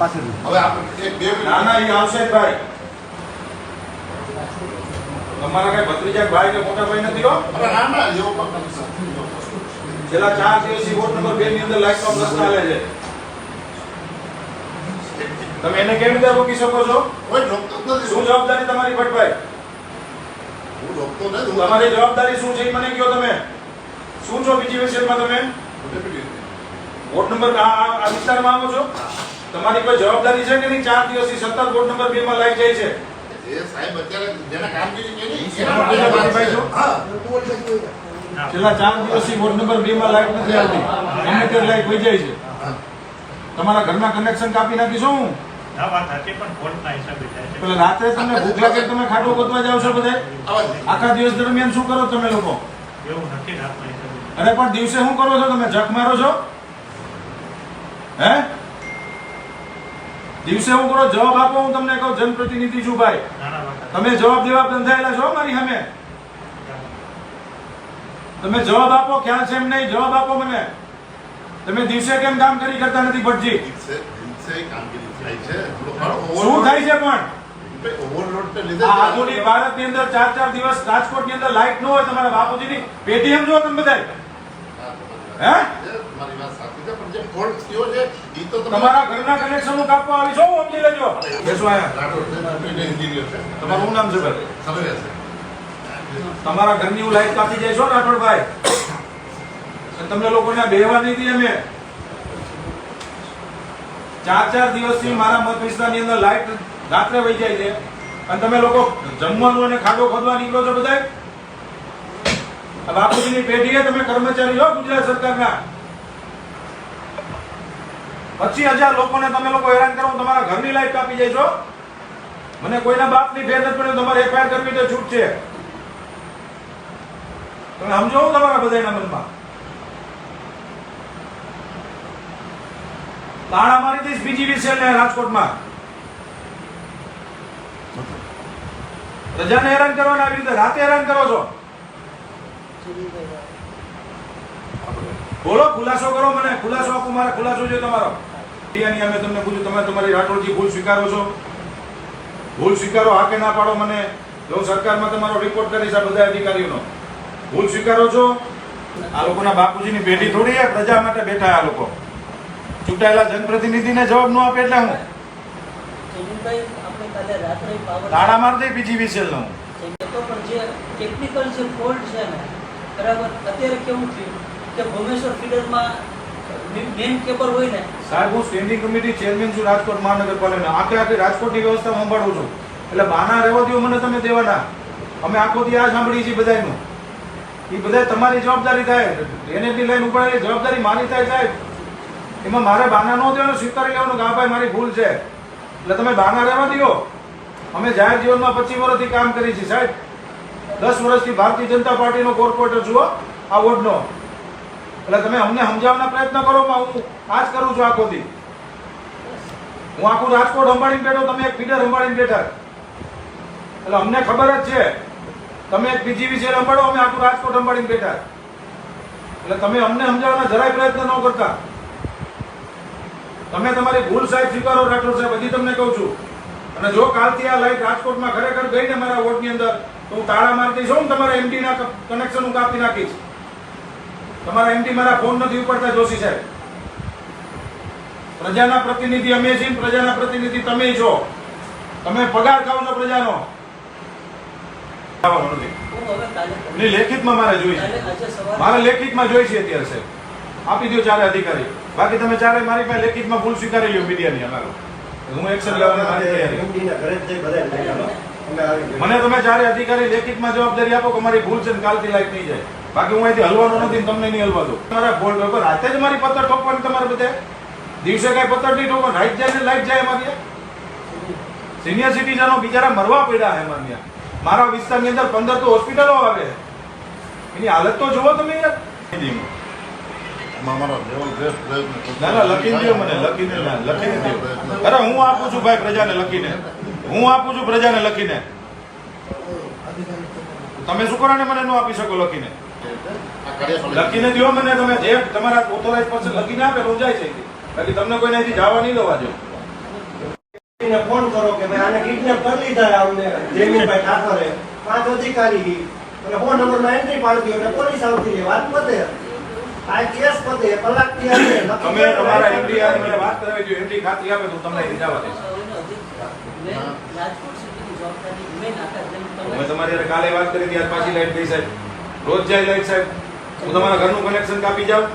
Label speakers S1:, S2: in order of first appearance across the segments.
S1: પાછળ
S2: હવે આપણે બે મિનિટ
S3: ના ના એ આવશે ભાઈ. તમારા કઈ ભત્રીજા ભાઈ કે મોટા ભાઈ નથી હો?
S2: અરે ના ના એવો પણ નથી સર.
S3: છેલ્લા ચાર દિવસથી વોટ નંબર બે ની અંદર લાઈટ નો પ્રશ્ન આવે છે. તમે એને કેવી રીતે રોકી શકો છો?
S2: કોઈ રોકતો નથી.
S3: શું જવાબદારી તમારી ભટભાઈ
S2: હું રોકતો નથી. હું
S3: તમારી જવાબદારી શું છે એ મને કહો તમે? શું છો બીજી વિષયમાં તમે? વોટ નંબર આ વિસ્તારમાં આવો છો? તમારી કોઈ જવાબદારી છે કે નહીં? ચાર દિવસથી સતત વોર્ડ નંબર બે માં લાઈ જાય છે. છેલ્લા ચાર દિવસથી વોર્ડ નંબર બે માં લાઈટ નથી આવતી. ગમે તે લાઈટ વહી જાય છે. તમારા ઘરના કનેક્શન કાપી નાખીશું હું?
S4: ના વાત સાચી પણ ફોલ્ટના હિસાબે થાય છે.
S3: પેલા રાત્રે તમને ભૂખ લાગે તમે ખાટો ગોતવા જાવ છો બધે આખા દિવસ દરમિયાન શું કરો તમે લોકો? અરે પણ દિવસે શું કરો છો તમે? જક મારો છો? હે? દિવસે હું કરો જવાબ આપો હું તમને કહું જનપ્રતિનિધિ છું ભાઈ. તમે જવાબ દેવા બંધાયેલા છો મારી સામે? તમે જવાબ આપો ખ્યાલ છે એમ નહીં? જવાબ આપો મને. તમે દિવસે કેમ કામ કરી કરતા નથી ભટજી? શું થાય છે પણ?
S2: આધુનિક ભારતની
S3: આ
S2: જ
S3: ભારતની અંદર ચાર ચાર દિવસ રાજકોટની અંદર લાઈટ ન હોય તમારા બાપુજીની. પેટીએમ જો તમે બધા
S2: તમારી
S3: ઘરના કનેક્શન કાપવા આવી છો, સમજી લેજો. બેસો આયા નામ છે તમારા ઘરની હું લાઈટ કાપી જાય છો રાઠોડભાઈ? તમને લોકોને બેહવા નહીં દી અમે. ચાર ચાર દિવસથી મારા મત વિસ્તારની અંદર લાઈટ રાત્રે વહી જાય છે. અને તમે લોકો જમવાનું અને ખાડો ખોદવા નીકળો છો બધાય? આ બાપુજીની પેઢીએ તમે કર્મચારી હો ગુજરાત સરકારના. પચીસ હજાર લોકોને તમે લોકો હેરાન કરો તમારા ઘરની લાઈફ કાપી જાય છો મને કોઈના બાપની ફેર નથી પડ્યો તમારે એફઆઈઆર કરવી તો છૂટ છે. તમે સમજો હું તમારા બધાના મનમાં. તાણા મારી દઈશ બીજી વિશે રાજકોટમાં. પ્રજાને હેરાન કરવાના આવી રીતે, રાતે હેરાન કરો છો. બોલો ખુલાસો કરો મને. ખુલાસો આપો મારે. ખુલાસો જોઈએ તમારો. પિયાની અમે તમને પૂછ્યું તમે તમારી રાઠોડજી ભૂલ સ્વીકારો છો. ભૂલ સ્વીકારો હા કે ના પાડો મને. હું સરકારમાં તમારો રિપોર્ટ કરીશ આ બધા અધિકારીઓનો. ભૂલ સ્વીકારો છો? આ લોકોના બાપુજીની પેઢી થોડી પ્રજા માટે બેઠા આ લોકો. ચૂંટાયેલા જનપ્રતિનિધિને જવાબ ન આપે એટલે હું. તાળા માર દે બીજી
S5: વિસેલનું ટેકનિકલ જે ફોલ્ટ છે ને બરાબર? અત્યારે કેવું થયું કે ભુવનેશ્વર ફીડરમાં મેન કેબલ હોય ને?
S3: સાહેબ, હું સ્ટેન્ડિંગ કમિટી ચેરમેન છું રાજકોટ મહાનગરપાલિકા આખે આખી રાજકોટની વ્યવસ્થા સંભાળું છું. એટલે બાના રહેવા દો મને તમે દેવાના. અમે આખો આ સાંભળીએ છીએ બધાયનું. એ બધા તમારી જવાબદારી થાય. ડ્રેનેજની લાઈન ઉપાડેલી જવાબદારી મારી થાય સાહેબ. એમાં મારે બાના ન દેવાનું, સ્વીકારી લેવાનું કે ભાઈ મારી ભૂલ છે. એટલે તમે બાના રહેવા દો અમે જાહેર જીવનમાં પચીસ વર્ષથી કામ કરી છીએ સાહેબ. દસ વર્ષથી ભારતીય જનતા પાર્ટીનો કોર્પોરેટર છું આ વોર્ડનો. એટલે તમે અમને સમજાવવાના પ્રયત્ન કરો હું આ જ કરું છું આખો દી. હું આખું રાજકોટ સંભાળીને બેઠો, તમે એક ફીડર સંભાળીને બેઠા. એટલે અમને ખબર જ છે, તમે એક બીજી વિશે સંભાળો, અમે આખું રાજકોટ સંભાળીને બેઠા. એટલે તમે અમને સમજાવવાના જરાય પ્રયત્ન ન કરતા. તમે તમારી ભૂલ સાહેબ સ્વીકારો રાઠોડ સાહેબ, હજી તમને કહું છું. અને જો કાલથી આ લાઈટ રાજકોટમાં ખરેખર ગઈ ને મારા વોર્ડની અંદર તો હું તાળા મારતી છું તમારા એમડી ના કનેક્શન હું કાપી નાખીશ. તમારા એમડી મારા ફોન નથી ઉપાડતા જોશી સાહેબ. પ્રજાના પ્રતિનિધિ અમે છીએ પ્રજાના પ્રતિનિધિ તમે છો. તમે પગાર ખાવ છો પ્રજાનો. લેખિતમાં મારે જોઈએ છે. મારે લેખિતમાં જોઈ છે અત્યારે સાહેબ. આપી દો ચારે અધિકારી. બાકી તમે ચારે મારી પાસે લેખિતમાં ભૂલ સ્વીકારી લ્યો મીડિયાની અમારો. હું એક્શન લેવાની મારી તૈયારી. મને તમે જયારે અધિકારી લેખિતમાં જવાબદારી આપો કે મારી ભૂલ છે ને કાલથી લાઈટ નહીં જાય. બાકી હું અહીંથી હલવાનો નથી તમને નહીં હલવા દઉં. તમારા ફોલ્ટ હોય રાતે જ મારી પથ્થર ઠોકવાની તમારે બધે? દિવસે કઈ પથ્થર નહીં ઠોકો રાઈટ જાય ને લાઈટ જાય અમારી સિનિયર સિટીઝનો બિચારા મરવા પડ્યા અમારે ત્યાં. મારા વિસ્તારની અંદર પંદર તો હોસ્પિટલો આવે એની હાલત તો જુઓ તમે યાર. ના ના લખીને દો મને લખીને લખીને દો અરે હું આપું છું ભાઈ પ્રજાને લખીને. હું આપું છું પ્રજાને લખીને. તમે શું કરો ને મને ન આપી શકો લખીને? લખીને દો મને તમે જે તમારા ઓથોરાઇઝ પર્સન લખીને આપે તો જાય છે બાકી તમને કોઈ અહીંથી જવા નહીં દેવા જો
S1: ફોન કરો કે ભાઈ આને કિડનેપ કરી લીધા અમને જેમીનભાઈ ઠાકોરે. પાંચ અધિકારી. અને ફોન નંબરમાં એન્ટ્રી પાડી અને પોલીસ આવતી વાત પતે. આ કેસ પતે. કલાક નક્કી
S3: તમે તમારા
S1: વાત
S3: એમડી વાત કરાવી દો એન્ટ્રી ખાતરી આપે તો તમને અહીં જવા દઈશ.
S5: મેં
S3: તમારી કાલે વાત કરી હતી પાછી લાઈટ ગઈ સાહેબ. રોજ જાય લાઈટ સાહેબ. હું તમારા ઘરનું કનેક્શન કાપી જાઉં?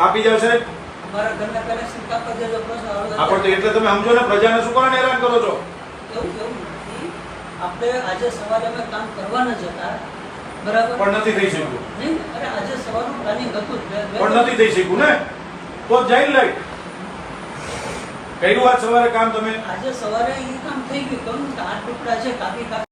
S3: કાપી જાવ સાહેબ.
S5: મારા ઘરના કનેક્શન કાપવા દેજો પ્રશ્ન હવે
S3: પણ તો એટલે તમે સમજો ને પ્રજાને શું હેરાન કરો છો?
S5: આપણે આજે સવારે અમે કામ કરવાના જ હતા. બરાબર?
S3: પણ નથી થઈ શક્યું.
S5: નહીં અરે આજે સવારનું પ્લાનિંગ હતું
S3: પણ નથી થઈ શક્યું ને? તો જાય લાઈટ કર્યું આજ સવારે કામ તમે?
S5: આજે સવારે એ કામ થઈ ગયું. કેમ કે આઠ ટુકડા છે, કાપી કાપી.